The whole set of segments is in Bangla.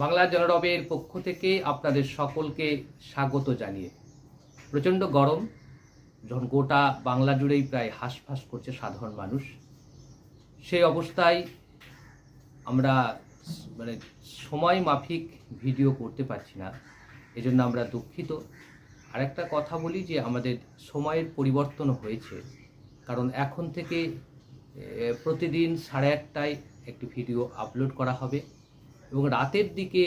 বাংলা জনরবের পক্ষ থেকে আপনাদের সকলকে স্বাগত জানিয়ে। প্রচণ্ড গরম, যখন গোটা বাংলা জুড়েই প্রায় হাঁসফাঁস করছে সাধারণ মানুষ সেই অবস্থায় আমরা মানে সময় মাফিক ভিডিও করতে পারছি না। এজন্য আমরা দুঃখিত। আরেকটা কথা বলি যে, আমাদের সময়ের পরিবর্তন হয়েছে, কারণ এখন থেকে প্রতিদিন সাড়ে আটটায় একটি ভিডিও আপলোড করা হবে। এবং রাতের দিকে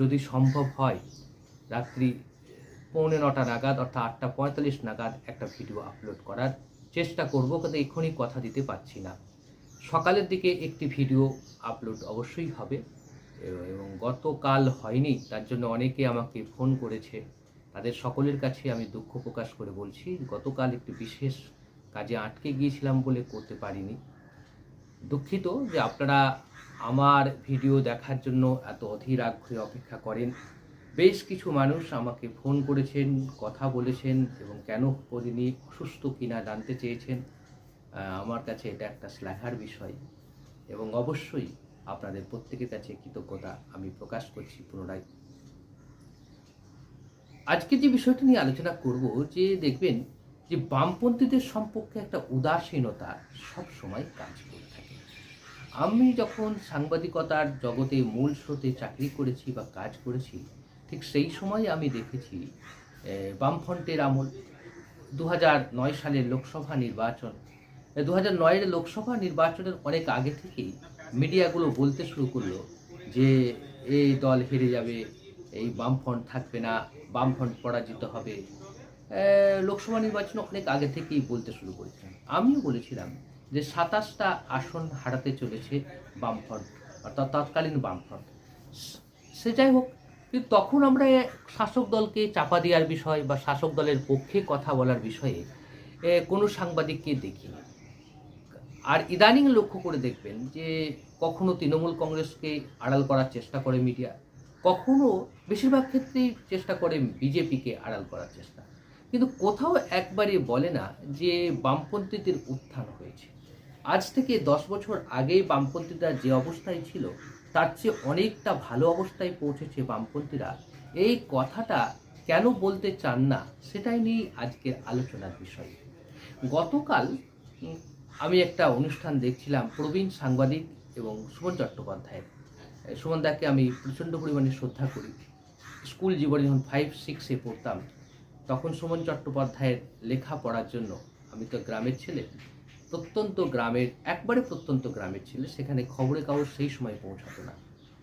যদি সম্ভব হয়, রাত্রি পৌনে নটা নাগাদ অর্থাৎ আটটা পঁয়তাল্লিশ নাগাদ একটা ভিডিও আপলোড করার চেষ্টা করব, কিন্তু এক্ষুনি কথা দিতে পারছি না। সকালের দিকে একটি ভিডিও আপলোড অবশ্যই হবে, এবং গতকাল হয়নি, তার জন্য অনেকে আমাকে ফোন করেছে। তাদের সকলের কাছে আমি দুঃখ প্রকাশ করে বলছি, গতকাল একটি বিশেষ কাজে আটকে গিয়েছিলাম বলে করতে পারিনি। দুঃখিত যে আপনারা আমার ভিডিও দেখার জন্য এত অধীর আগ্রহে অপেক্ষা করেন। বেশ কিছু মানুষ আমাকে ফোন করেছেন, কথা বলেছেন এবং কেন করিনি অসুস্থ কিনা জানতে চেয়েছেন। আমার কাছে এটা একটা শ্লাঘার বিষয় এবং অবশ্যই আপনাদের প্রত্যেকের কাছে কৃতজ্ঞতা আমি প্রকাশ করছি পুনরায়। আজকে যে বিষয়টি নিয়ে আলোচনা করব, যে দেখবেন যে বামপন্থীদের সম্পর্কে একটা উদাসীনতা সব সময় কাজ করে থাকে। আমি যখন সাংবাদিকতার জগতে মূল স্রোতে চাকরি করেছি বা কাজ করেছি, ঠিক সেই সময় আমি দেখেছি বামফ্রন্টের আমল দু নয় সালের লোকসভা নির্বাচন। দু হাজার নয়ের লোকসভা নির্বাচনের অনেক আগে থেকেই মিডিয়াগুলো বলতে শুরু করল যে এই দল হেরে যাবে, এই বামফ্রন্ট থাকবে না, বামফ্রন্ট পরাজিত হবে। লোকসভা নির্বাচন অনেক আগে থেকেই বলতে শুরু করেছিলাম। আমিও বলেছিলাম যে সাতাশটা আসন হারাতে চলেছে বামফ্রন্ট, অর্থাৎ তৎকালীন বামফ্রন্ট। সে- যাই হোক, কিন্তু তখন আমরা শাসক দলকে চাপা দেওয়ার বিষয় বা শাসক দলের পক্ষে কথা বলার বিষয়ে কোনো সাংবাদিককে দেখিনি। আর ইদানিং লক্ষ্য করে দেখবেন যে কখনো তৃণমূল কংগ্রেসকে আড়াল করার চেষ্টা করে মিডিয়া, কখনো বেশিরভাগ ক্ষেত্রেই চেষ্টা করে বিজেপিকে আড়াল করার চেষ্টা। কিন্তু কোথাও একবারে বলে না যে বামপন্থীদের উত্থান হয়েছে। আজ থেকে দশ বছর আগেই বামপন্থীরা যে অবস্থায় ছিল, তার চেয়ে অনেকটা ভালো অবস্থায় পৌঁছেছে বামপন্থীরা। এই কথাটা কেন বলতে চান না, সেটাই নিয়েই আজকের আলোচনার বিষয়। গতকাল আমি একটা অনুষ্ঠান দেখছিলাম প্রবীণ সাংবাদিক এবং সুমন চট্টোপাধ্যায়ের। সুমন দাকে আমি প্রচণ্ড পরিমাণে শ্রদ্ধা করি। স্কুল জীবনে যখন ফাইভ সিক্সে পড়তাম, তখন সুমন চট্টোপাধ্যায়ের লেখা পড়ার জন্য, আমি তো গ্রামের ছেলে প্রত্যন্ত গ্রামের, একবারে প্রত্যন্ত গ্রামের ছেলে, সেখানে খবরের কাগজ সেই সময় পৌঁছাতো না।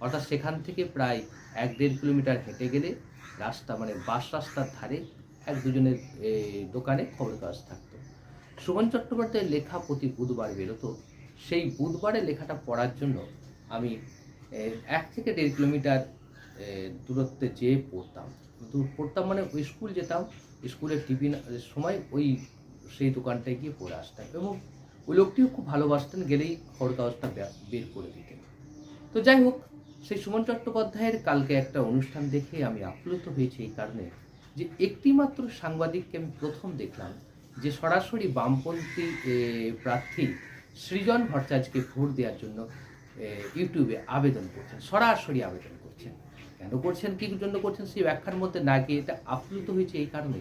অর্থাৎ সেখান থেকে প্রায় এক দেড় কিলোমিটার হেঁটে গেলে রাস্তা মানে বাস রাস্তার ধারে এক দুজনের দোকানে খবরের কাগজ থাকতো। সুমন চট্টোপাধ্যায়ের লেখা প্রতি বুধবার বেরোতো। সেই বুধবারে লেখাটা পড়ার জন্য আমি এক থেকে দেড় কিলোমিটার দূরত্বে যেয়ে পড়তাম। দূর, পড়তাম মানে ওই স্কুল যেতাম, স্কুলের টিফিন সময় ওই সেই দোকানটায় গিয়ে পড়ে আসতাম। এবং ওই লোকটিও খুব ভালোবাসতেন গেলেই খবর কাগজটা বের করে দিতেন। তো যাই হোক, সেই সুমন চট্টোপাধ্যায়ের কালকে একটা অনুষ্ঠান দেখে আমি আপ্লুত হয়েছি এই কারণে যে একটিমাত্র সাংবাদিককে আমি প্রথম দেখলাম যে সরাসরি বামপন্থী প্রার্থী সৃজন ভট্টাচার্যকে ভোট দেওয়ার জন্য ইউটিউবে আবেদন করছেন, সরাসরি আবেদন করছেন। কেন করছেন, কি জন্য করছেন সেই ব্যাখ্যার মধ্যে না গিয়ে এটা আপ্লুত হয়েছে এই কারণে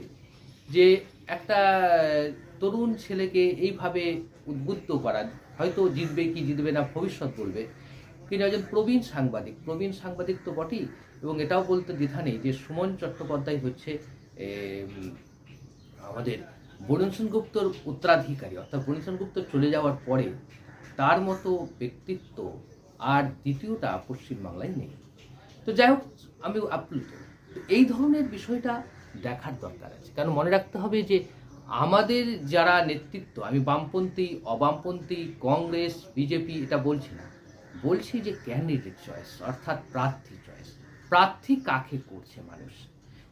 যে একটা তরুণ ছেলেকে এইভাবে উদ্বুদ্ধ করা, হয়তো জিতবে কি জিতবে না, ভবিষ্যৎ বলবে। তিনি একজন প্রবীণ সাংবাদিক। প্রবীণ সাংবাদিক তো বটেই, এবং এটাও বলতে দ্বিধা নেই যে সুমন চট্টোপাধ্যায় হচ্ছে আমাদের বরুণ সেনগুপ্তর উত্তরাধিকারী। অর্থাৎ বরুণ সেনগুপ্ত চলে যাওয়ার পরে তার মতো ব্যক্তিত্ব আর দ্বিতীয়টা পশ্চিমবাংলায় নেই। তো যাই হোক, আমি আপ্লুত এই ধরনের বিষয়টা দেখার দরকার আছে। কারণ মনে রাখতে হবে যে, আমাদের যারা নেতৃত্ব, আমি বামপন্থী, অবামপন্থী, কংগ্রেস, বিজেপি এটা বলছি না। বলছি যে ক্যান্ডিডেট চয়েস অর্থাৎ প্রার্থী চয়েস প্রার্থী কাকে করছে মানুষ?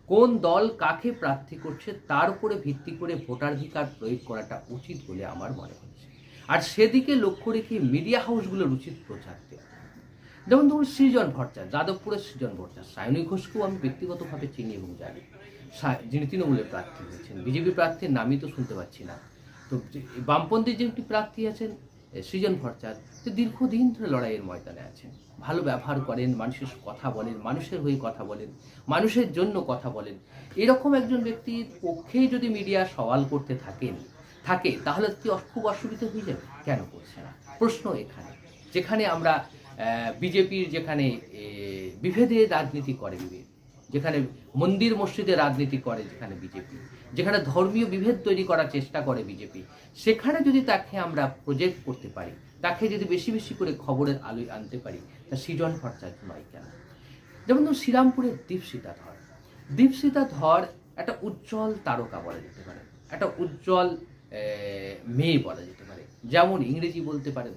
কোন দল কাকে প্রার্থী করছে? তার উপরে ভিত্তি করে ভোটাধিকার প্রয়োগ করাটা উচিত বলে আমার মনে হচ্ছে। আর সেদিকে লক্ষ্য রেখে মিডিয়া হাউসগুলোর উচিত প্রচার দেওয়া। যেমন ধরুন সৃজন ভট্টাচার্য, যাদবপুরের সৃজন ভট্টাচার্য, সায়নী ঘোষকেও আমি ব্যক্তিগতভাবে চিনি এবং জানি। যিনি তৃণমূলের প্রার্থী হয়েছেন বিজেপি প্রার্থীর নামই তো শুনতে পাচ্ছি না। তো বামপন্থী যে একটি প্রার্থী আছেন সৃজন ভট্টাচার্য তো দীর্ঘদিন ধরে লড়াইয়ের ময়দানে আছেন। ভালো ব্যবহার করেন মানুষের কথা বলেন মানুষের হয়ে কথা বলেন মানুষের জন্য কথা বলেন। এরকম একজন ব্যক্তির পক্ষেই যদি মিডিয়া সওয়াল করতে থাকেন থাকে তাহলে কি খুব অসুবিধা হয়ে যাবে? কেন করছে না? প্রশ্ন এখানে। যেখানে আমরা বিজেপির যেখানে এ, বিভেদের রাজনীতি করে বিভেদ। যেখানে মন্দির মসজিদে রাজনীতি করে, যেখানে বিজেপি। যেখানে ধর্মীয় বিভেদ তৈরি করার চেষ্টা করে বিজেপি। সেখানে যদি তাকে আমরা প্রজেক্ট করতে পারি, তাকে যদি বেশি বেশি করে খবরের আলোয় আনতে পারি, তা সৃজন ভট্টাচার্য নয় কেন? যেমন ধরুন শ্রীরামপুরের দীপসিতা ধর। দীপসিতা ধর একটা উজ্জ্বল তারকা বলা যেতে পারে। একটা উজ্জ্বল মেয়ে বলা যেতে পারে। যেমন ইংরেজি বলতে পারেন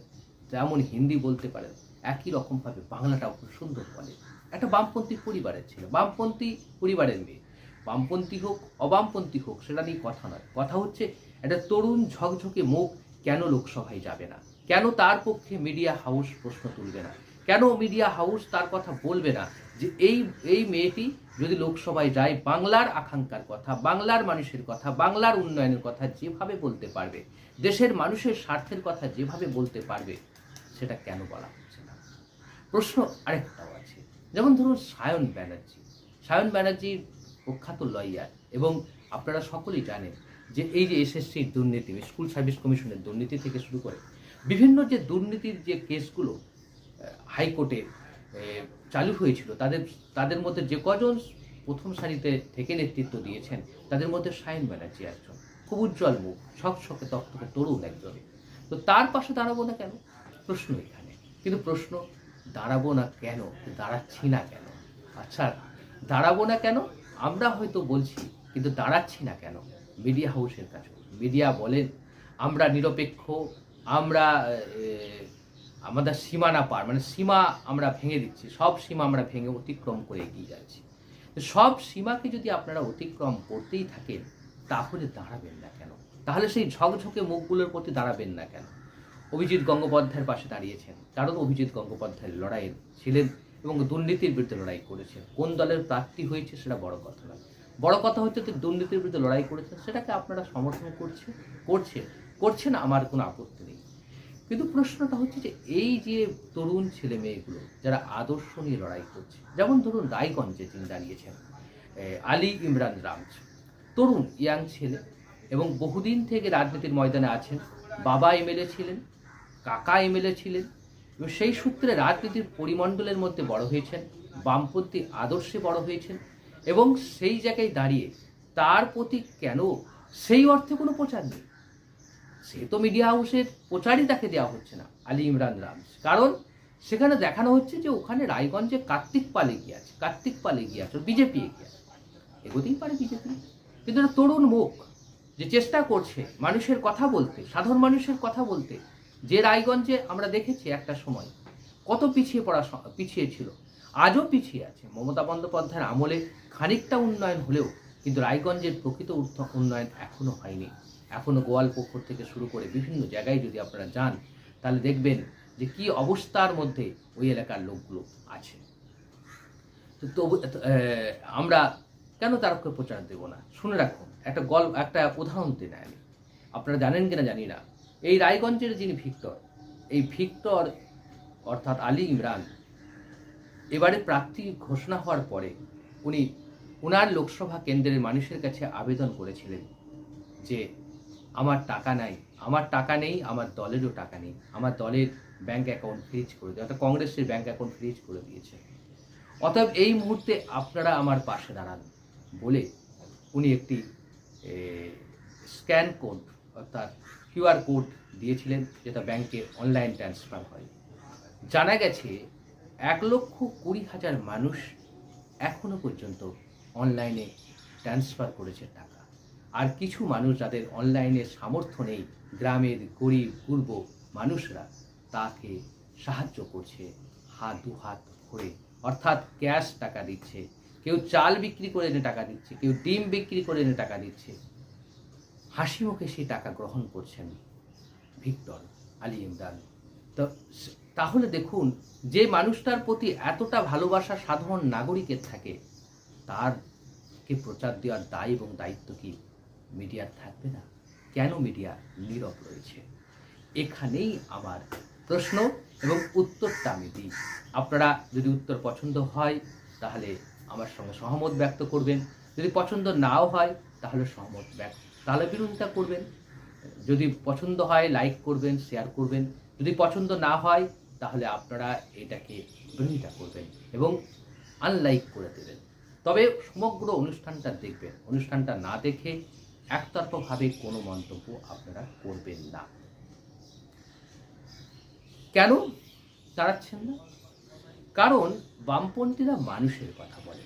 যেমন হিন্দি বলতে পারেন, একই রকমভাবে বাংলাটাও খুব সুন্দর বলে। একটা বামপন্থী পরিবারের ছিল। বামপন্থী পরিবারের মেয়ে। বামপন্থী হোক, অবামপন্থী হোক, সেটা নিয়ে কথা নয়। কথা হচ্ছে, একটা তরুণ ঝকঝকে মুখ কেন লোকসভায় যাবে না? কেন তার পক্ষে মিডিয়া হাউস প্রশ্ন তুলবে না? কেন মিডিয়া হাউস তার কথা বলবে না যে এই এই মেয়েটি যদি লোকসভায় যায়, বাংলার আকাঙ্ক্ষার কথা, বাংলার মানুষের কথা, বাংলার উন্নয়নের কথা যেভাবে বলতে পারবে, দেশের মানুষের স্বার্থের কথা যেভাবে বলতে পারবে, সেটা কেন বলা হচ্ছে না? প্রশ্ন আরেকটাও আছে। যেমন ধরুন সায়ন ব্যানার্জি। সায়ন ব্যানার্জির প্রখ্যাত লয়ার এবং আপনারা সকলেই জানেন যে এই যে এসএসসির দুর্নীতি, স্কুল সার্ভিস কমিশনের দুর্নীতি থেকে শুরু করে বিভিন্ন যে দুর্নীতির যে কেসগুলো হাইকোর্টে চালু হয়েছিল, তাদের তাদের মধ্যে যে কজন প্রথম সারিতে থেকে নেতৃত্ব দিয়েছেন, তাদের মধ্যে সায়ন ব্যানার্জি একজন। খুব উজ্জ্বল মুখ ছকছকে তকতকে তরুণ একজন তো তার পাশে দাঁড়াবো না কেন? প্রশ্ন এখানে। কিন্তু প্রশ্ন দাঁড়াবো না কেন? দাঁড়াচ্ছি না কেন? আচ্ছা দাঁড়াবো না কেন? আমরা হয়তো বলছি, কিন্তু দাঁড়াচ্ছি না কেন? মিডিয়া হাউসের কাছে। মিডিয়া বলেন, আমরা নিরপেক্ষ, আমরা আমাদের সীমানা পার মানে সীমা আমরা ভেঙে দিচ্ছি, সব সীমা আমরা ভেঙে অতিক্রম করে এগিয়ে যাচ্ছি। সব সীমাকে যদি আপনারা অতিক্রম করতেই থাকেন, তাহলে দাঁড়াবেন না কেন? তাহলে সেই ঝকঝকে মুখগুলোর প্রতি দাঁড়াবেন না কেন? অভিজিৎ গঙ্গোপাধ্যায়ের পাশে দাঁড়িয়েছেন। কারণ অভিজিৎ গঙ্গোপাধ্যায়ের লড়াইয়ের ছিলেন এবং দুর্নীতির বিরুদ্ধে লড়াই করেছেন। কোন দলের প্রার্থী হয়েছে সেটা বড় কথা নয়। বড় কথা হচ্ছে যে দুর্নীতির বিরুদ্ধে লড়াই করেছেন, সেটাকে আপনারা সমর্থন করছে করছে করছেন আমার কোনো আপত্তি নেই। কিন্তু প্রশ্নটা হচ্ছে যে এই যে তরুণ ছেলে মেয়েগুলো যারা আদর্শ নিয়ে লড়াই করছে, যেমন ধরুন রায়গঞ্জে তিনি দাঁড়িয়েছেন আলী ইমরান রামজ। তরুণ ইয়াং ছেলে এবং বহুদিন থেকে রাজনীতির ময়দানে আছেন, বাবা এমএলএ ছিলেন কাকা এমএলএ ছিলেন এবং সেই সূত্রে রাজনীতির পরিমণ্ডলের মধ্যে বড় হয়েছেন, বামপন্থী আদর্শে বড় হয়েছেন এবং সেই জায়গায় দাঁড়িয়ে তার প্রতি কেন সেই অর্থে কোনো প্রচার নেই? সে তো মিডিয়া হাউসের প্রচারই তাকে দেওয়া হচ্ছে না, আলী ইমরান রাম কারণ সেখানে দেখানো হচ্ছে যে ওখানে রায়গঞ্জে কার্তিক পাল এগিয়ে আছে, কার্তিক পাল এগিয়ে আছে বিজেপি এগিয়ে আছে। এগোতেই পারে বিজেপি। কিন্তু তরুণ মুখ যে চেষ্টা করছে মানুষের কথা বলতে, সাধারণ মানুষের কথা বলতে যে রায়গঞ্জে আমরা দেখেছি একটা সময় কত পিছিয়ে পড়া পিছিয়ে ছিল। আজও পিছিয়ে আছে। মমতা বন্দ্যোপাধ্যায়ের আমলে খানিকটা উন্নয়ন হলেও কিন্তু রায়গঞ্জের প্রকৃত উন্নয়ন এখনও হয়নি। এখনও গোয়ালপুকুর থেকে শুরু করে বিভিন্ন জায়গায় যদি আপনারা যান, তাহলে দেখবেন যে কি অবস্থার মধ্যে ওই এলাকার লোকগুলো আছে। তো তবু আমরা কেন তারককে প্রচার দেব না? শুনে রাখুন, একটা গল্প, একটা উদাহরণ দিন আমি। আপনারা জানেন কিনা জানি না। এই রায়গঞ্জের যিনি ভিক্টর, এই ভিক্টর অর্থাৎ আলী ইমরান, এবারে প্রার্থী ঘোষণা হওয়ার পরে উনি ওনার লোকসভা কেন্দ্রের মানুষের কাছে আবেদন করেছিলেন যে, আমার টাকা নাই, আমার টাকা নেই, আমার দলেরও টাকা নেই, আমার দলের ব্যাংক অ্যাকাউন্ট ফ্রিজ করে দিয়ে অর্থাৎ কংগ্রেসের ব্যাংক অ্যাকাউন্ট ফ্রিজ করে দিয়েছে। অতএব এই মুহূর্তে আপনারা আমার পাশে দাঁড়ান বলে উনি একটি স্ক্যান কোড অর্থাৎ কিউআর কোড দিয়েছিলেন যেটা ব্যাংকে অনলাইন ট্রান্সফার হয়। জানা গেছে, এক লক্ষ কুড়ি হাজার মানুষ এখনও পর্যন্ত অনলাইনে ট্রান্সফার করেছে টাকা। আর কিছু মানুষ যাদের অনলাইনে সামর্থ্য নেই, গ্রামের গরিব, পূর্ব মানুষরা, তাকে সাহায্য করছে হাত দু হাত ভরে অর্থাৎ ক্যাশ টাকা দিচ্ছে, কেউ চাল বিক্রি করে এনে টাকা দিচ্ছে, কেউ ডিম বিক্রি করে এনে টাকা দিচ্ছে। হাসি মুখে সেই টাকা গ্রহণ করছেন ভিক্টর আলী ইমরান। তো তাহলে দেখুন, যে মানুষটার প্রতি এতটা ভালোবাসা সাধারণ নাগরিকের থাকে তারকে প্রচার দেওয়ার দায় এবং দায়িত্ব কি মিডিয়ার থাকবে না? কেন মিডিয়া নীরব রয়েছে? এখানেই আমার প্রশ্ন এবং উত্তরটা আমি দিই। আপনারা যদি উত্তর পছন্দ হয়, তাহলে আমার সঙ্গে সহমত ব্যক্ত করবেন। যদি পছন্দ নাও হয়, তাহলে সহমত ব্যক্ত তাহলে বিরোধিতা করবেন। যদি পছন্দ হয় লাইক করবেন শেয়ার করবেন। যদি পছন্দ না হয়, তাহলে আপনারা এটাকে বিরোধিতা করবেন এবং আনলাইক করে দেবেন। তবে সমগ্র অনুষ্ঠানটা দেখবেন। অনুষ্ঠানটা না দেখে একতরফাভাবে কোনো মন্তব্য আপনারা করবেন না। কেন দাঁড়াচ্ছেন না? কারণ বামপন্থীরা মানুষের কথা বলে।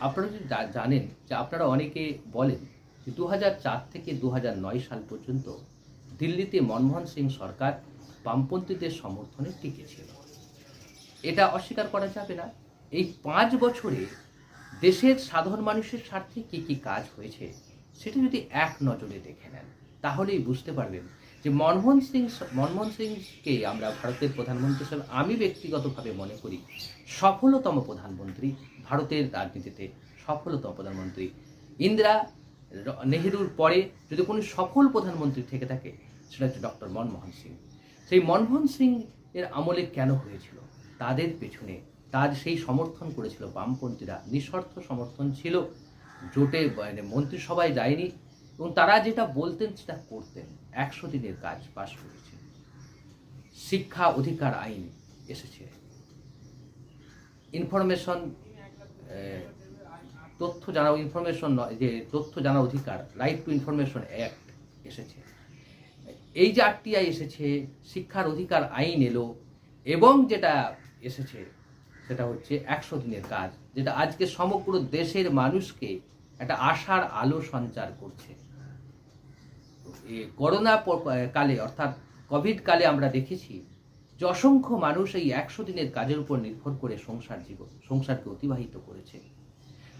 আপনারা যদি জানেন যে আপনারা অনেকে বলেন দু থেকে দু সাল পর্যন্ত দিল্লিতে মনমোহন সিং সরকার বামপন্থীদের সমর্থনে টিকেছিল। এটা অস্বীকার করা যাবে না। এই পাঁচ বছরে দেশের সাধারণ মানুষের স্বার্থে কী কী কাজ হয়েছে সেটা যদি এক নজরে দেখে নেন, তাহলেই বুঝতে পারবেন যে মনমোহন সিং মনমোহন সিংকে আমরা ভারতের প্রধানমন্ত্রী হিসেবে আমি ব্যক্তিগতভাবে মনে করি সফলতম প্রধানমন্ত্রী, ভারতের রাজনীতিতে সফলতম প্রধানমন্ত্রী ইন্দিরা নেহেরুর পরে যদি কোনো সফল প্রধানমন্ত্রী থেকে থাকে, সেটা হচ্ছে ডক্টর মনমোহন সিং। সেই মনমোহন সিং এর আমলে কেন হয়েছিল? তাদের পেছনে তার সেই সমর্থন করেছিল বামপন্থীরা নিঃস্বার্থ সমর্থন ছিল। জোটে মানে মন্ত্রিসভায় যায়নি এবং তারা যেটা বলতেন সেটা করতেন। একশো দিনের কাজ পাশ করেছে। শিক্ষা অধিকার আইন এসেছে। ইনফরমেশন তথ্য জানা ইনফরমেশন নয়, যে তথ্য জানা অধিকার রাইট টু ইনফরমেশন অ্যাক্ট এসেছে। এই যে আরটিআই এসেছে, শিক্ষার অধিকার আইন এলো, এবং যেটা এসেছে, সেটা হচ্ছে একশো দিনের কাজ, যেটা আজকে সমগ্র দেশের মানুষকে একটা আশার আলো সঞ্চার করছে। করোনা কালে, অর্থাৎ কোভিড কালে আমরা দেখেছি যে অসংখ্য মানুষ এই একশো দিনের কাজের উপর নির্ভর করে সংসার জীবন, সংসারকে অতিবাহিত করেছে।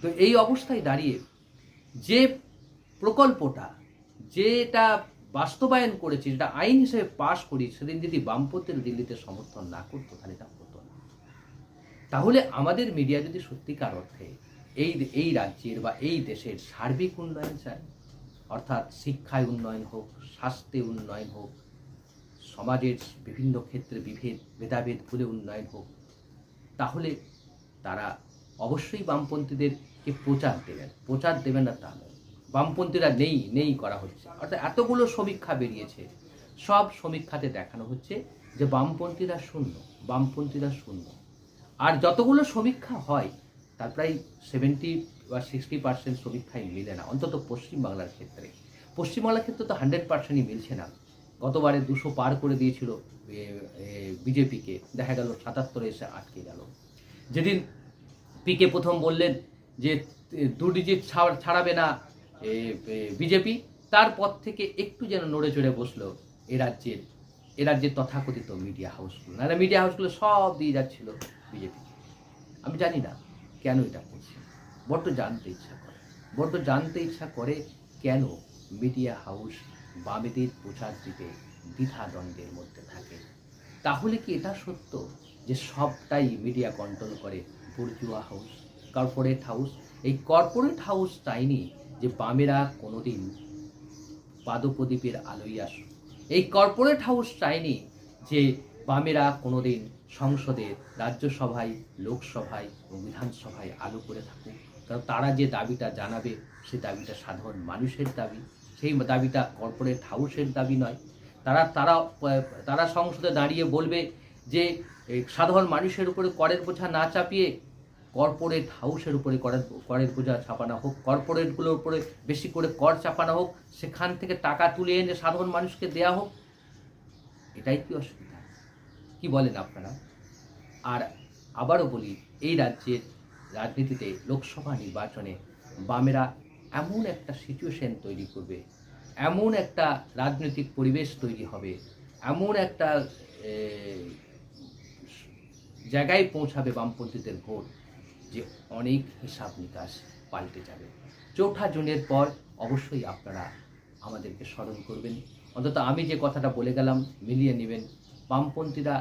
তো এই অবস্থায় দাঁড়িয়ে যে প্রকল্পটা যেটা বাস্তবায়ন করেছে, যেটা আইন হিসেবে পাশ করি সেদিন যদি বামপন্থীর দিল্লিতে সমর্থন না করতো, তাহলে এটা হতো না। তাহলে আমাদের মিডিয়া যদি সত্যিকার অর্থে এই এই রাজ্যের বা এই দেশের সার্বিক উন্নয়ন চায়, অর্থাৎ শিক্ষায় উন্নয়ন হোক, স্বাস্থ্যে উন্নয়ন হোক, সমাজের বিভিন্ন ক্ষেত্রে বিভেদ, ভেদাভেদ ভুলে উন্নয়ন হোক, তাহলে তারা অবশ্যই বামপন্থীদেরকে প্রচার দেবেন প্রচার দেবেন না তা নয়। বামপন্থীরা নেই নেই করা হচ্ছে। অর্থাৎ এতগুলো সমীক্ষা বেরিয়েছে, সব সমীক্ষাতে দেখানো হচ্ছে যে বামপন্থীরা শূন্য বামপন্থীরা শূন্য। আর যতগুলো সমীক্ষা হয়, তার প্রায় সেভেন্টি বা সিক্সটি পার্সেন্ট সমীক্ষায় মিলে না, অন্তত পশ্চিমবাংলার ক্ষেত্রে। পশ্চিমবাংলার ক্ষেত্রে তো হান্ড্রেড পার্সেন্টই মিলছে না। গতবারে দুশো পার করে দিয়েছিল বিজেপিকে। দেখা গেল সাতাত্তরে এসে আটকে গেল। যেদিন পিকে প্রথম বললেন যে দু ডিজিট ছাড়- ছাড়াবে না বিজেপি, তারপর থেকে একটু যেন নড়ে চড়ে বসল এ রাজ্যের এ রাজ্যের তথাকথিত মিডিয়া হাউসগুলো না মিডিয়া হাউসগুলো সব দিয়ে যাচ্ছিল বিজেপি। আমি জানি না কেন এটা করছে। বড্ড জানতে ইচ্ছা করে। বড্ড জানতে ইচ্ছা করে কেন মিডিয়া হাউস বামেদের প্রচার দিতে দ্বিধাদ্বন্দ্বের মধ্যে থাকে। তাহলে কি এটা সত্য যে সবটাই মিডিয়া কন্ট্রোল করে বর্জুয়া হাউস কর্পোরেট হাউস এই কর্পোরেট হাউস চাইনি যে বামেরা কোনোদিন পাদপ্রদীপের আলোয় আসুক এই কর্পোরেট হাউস চায়নি যে বামেরা কোনোদিন সংসদে, রাজ্যসভায়, লোকসভায় এবং বিধানসভায় আলো করে থাকুক, কারণ তারা যে দাবিটা জানাবে সে দাবিটা সাধারণ মানুষের দাবি, সেই দাবিটা কর্পোরেট হাউসের দাবি নয়। তারা তারা তারা সংসদে দাঁড়িয়ে বলবে যে সাধারণ মানুষের উপরে করের বোঝা না চাপিয়ে কর্পোরেট হাউসের উপরে করের করের বোঝা চাপানো হোক কর্পোরেটগুলোর উপরে বেশি করে কর চাপানো হোক, সেখান থেকে টাকা তুলে এনে সাধারণ মানুষকে দেয়া হোক, এটাই কি অসুবিধা? কি বলেন আপনারা? আর আবারও বলি, এই রাজ্যের রাজনীতিতে লোকসভা নির্বাচনে বামেরা এমন একটা সিচুয়েশন তৈরি করবে, এমন একটা রাজনৈতিক পরিবেশ তৈরি হবে, এমন একটা জায়গায় পৌঁছাবে বামপন্থীদের ভোট যে অনেক হিসাব নিকাশ পাল্টে যাবে। চৌঠা জুনের পর অবশ্যই আপনারা আমাদেরকে স্মরণ করবেন। অন্তত আমি যে কথাটা বলে গেলাম, মিলিয়ে নেবেন। বামপন্থীরা